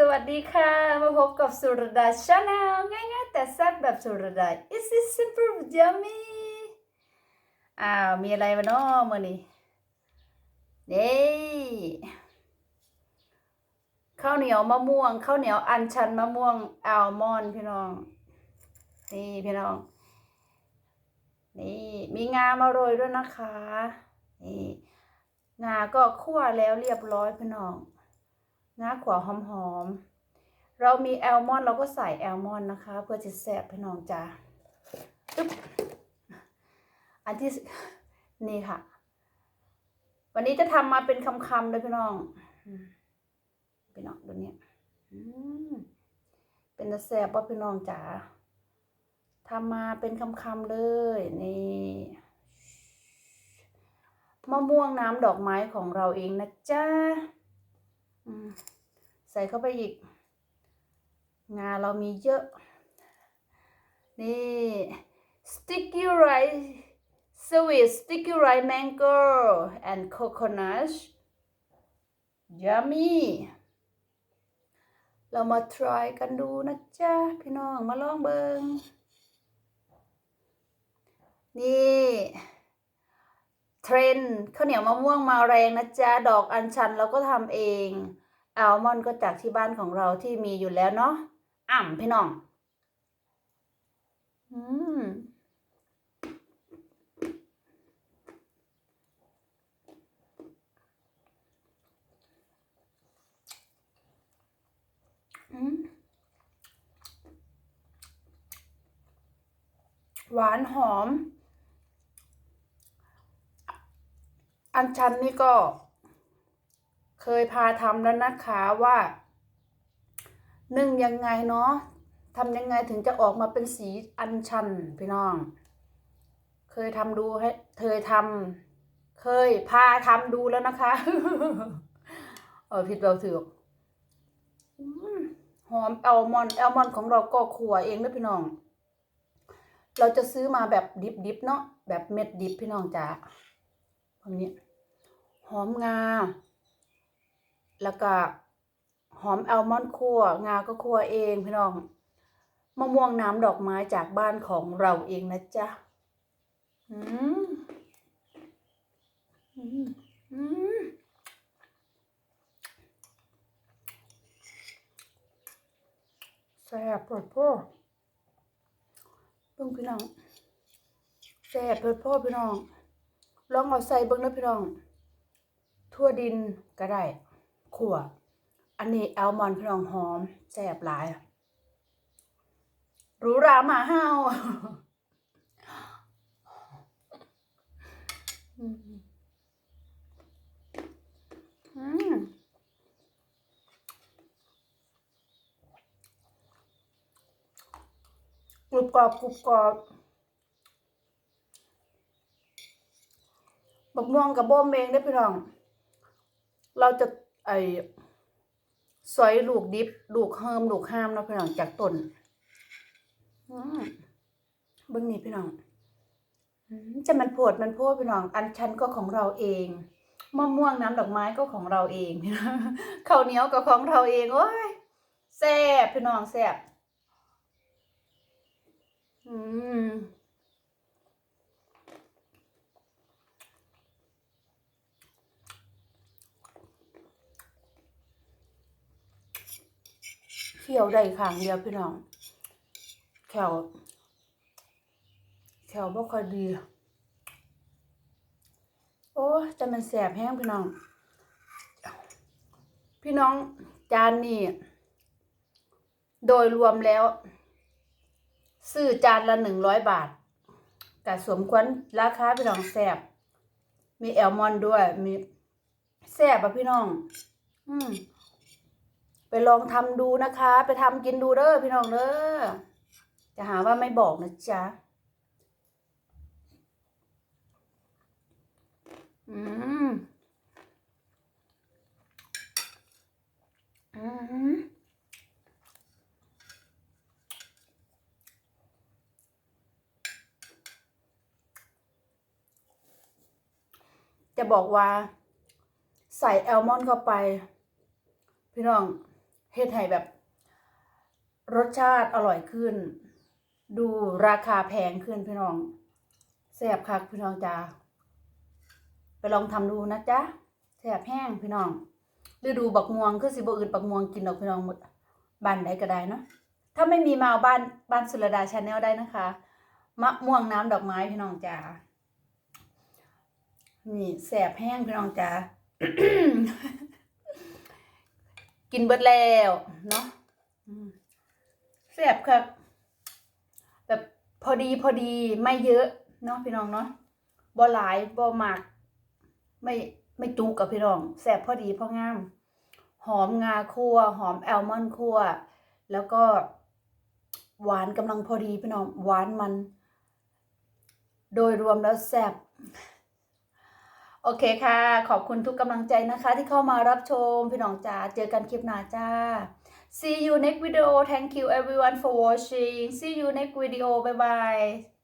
สวัสดีค่ะ มาพบกับสุรดาชาแนลง่ายๆ แต่แซ่บแบบสุรดา Is it simple yummy อ้าว มีอะไรมาเนาะมื่อนี้นี่ข้าวเหนียวมะม่วงข้าวเหนียวอัญชันมะม่วงอัลมอนด์พี่น้อง นี่พี่น้อง นี่มีงามาโรยด้วยนะคะ นี่งาก็คั่วแล้วเรียบร้อยพี่น้อง งาขวาหอม เรามีแอลมอนเราก็ใส่แอลมอนนะคะ เพื่อจะแซ่บพี่น้องจ้าอึ๊บอันที่นี่ค่ะ วันนี้จะทำมาเป็นคำๆเลยพี่น้องพี่น้องดูเนี่ยอืมเป็นตะแซ่บป่ะพี่น้องจ๋าทำมาเป็นคำๆเลยนี่มะม่วงน้ำดอกไม้ของเราเองนะจ๊ะอืม ส่เข้าไปอีก งาเรามีเยอะ นี่ sticky rice sweet sticky rice mango and coconut yummy เรามา try กันดูนะจ๊ะ พี่น้องมาลองเบิงนี่เทรนข้าวเหนียวมะม่วงมาแรงนะจ๊ะ ดอกอัญชันเราก็ทำเอง อัลมอนด์ก็จากที่บ้านของเราที่มีอยู่แล้วเนาะอ่ำพี่น้อง อืมอืมหวานหอม อันชันนี่ก็ เคยพาทำแล้วนะคะว่านึ่งยังไงเนาะทำยังไงถึงจะออกมาเป็นสีอัญชันพี่น้อง เคยทำดูให้เคยทำเคยพาทำดูแล้วนะคะ เออผิดเราถืออืมหอมแอลมอนแอลมอนของเราก็ขัวเองนะพี่น้อง เราจะซื้อมาแบบดิบๆเนาะแบบเม็ดดิบพี่น้องจ๋าตรงนี้หอมงา แล้วก็หอมแอลมอนด์คั่วงาก็คั่วเองพี่น้องมะม่วงน้ำดอกไม้จากบ้านของเราเองนะจ๊ะอืมอืมอืมแซ่บปวดพ่อเบิ่งพี่น้องแซ่บปวดพ่อพี่น้อง ลองเอาใส่เบิ่งนะพี่น้อง ทั่วดินก็ได้ ขั่ว อันนี้แอลมอนด์พี่น้องหอมแซ่บหลายหรูหรามาห้าวกรุบกรอบกรุบกรอบบักม่วงกับโบมเองได้พี่น้อง เราจะ ไอสอยลูกดิบลูกเฮิมลูกห้ามเนาะพี่น้องจากต้นเบิ้งนี่พี่น้องจะมันโพดมันโพดพี่น้อง อันชันก็ของเราเองมะม่วงน้ำดอกไม้ก็ของเราเองพี่น้องข้าวเหนียวก็ของเราเองโอ้ยแซ่บพี่น้องแซ่บอืม เที่ยวได้ครั้งเดียวพี่น้องแขวแขวบ่ค่อยดี โอ้แต่มันแสบแห้งพี่น้อง พี่น้องจานนี้โดยรวมแล้วซื้อจานละหนึ่งร้อยบาทแต่สมควรราคาพี่น้องแสบมีแอลมอนด์ด้วย มีแสบอะพี่น้อง อืม ไปลองทำดูนะคะ ไปทำกินดูเด้อพี่น้องเด้อจะหาว่าไม่บอกนะจ๊ะอืมอืมจะบอกว่า ใส่แอลมอนด์เข้าไป พี่น้อง เฮ็ดให้แบบ รสชาติอร่อยขึ้น ดูราคาแพงขึ้นพี่น้องแซ่บคักพี่น้องจ้าไปลองทำดูนะจ๊ะแซ่บแห้งพี่น้องฤดูบักม่วงคือสิบ่อื่นบักม่วงกินดอกพี่น้องหมดบ้านใดก็ได้เนาะถ้าไม่มีมาเอาบ้านบ้านสุรดาชาแนลได้นะคะมะม่วงน้ำดอกไม้พี่น้องจ้านี่แซ่บแห้งพี่น้องจ้า กินเบิดแล้วเนาะแซ่บครับแบบพอดีพอดีไม่เยอะเนาะพี่น้องเนาะบ่หลายบ่มากไม่ไม่จุกกับพี่น้องแซ่บพอดีพองาม หอมงาคั่ว หอมแอลมอนด์คั่ว แล้วก็ หวานกำลังพอดีพี่น้องหวานมัน โดยรวมแล้วแซ่บ โอเคค่ะ ขอบคุณทุกกำลังใจนะคะที่เข้ามารับชม พี่น้องจ๋าเจอกันคลิปหน้าจ้า See you next video. Thank you everyone for watching. See you next video. Bye bye.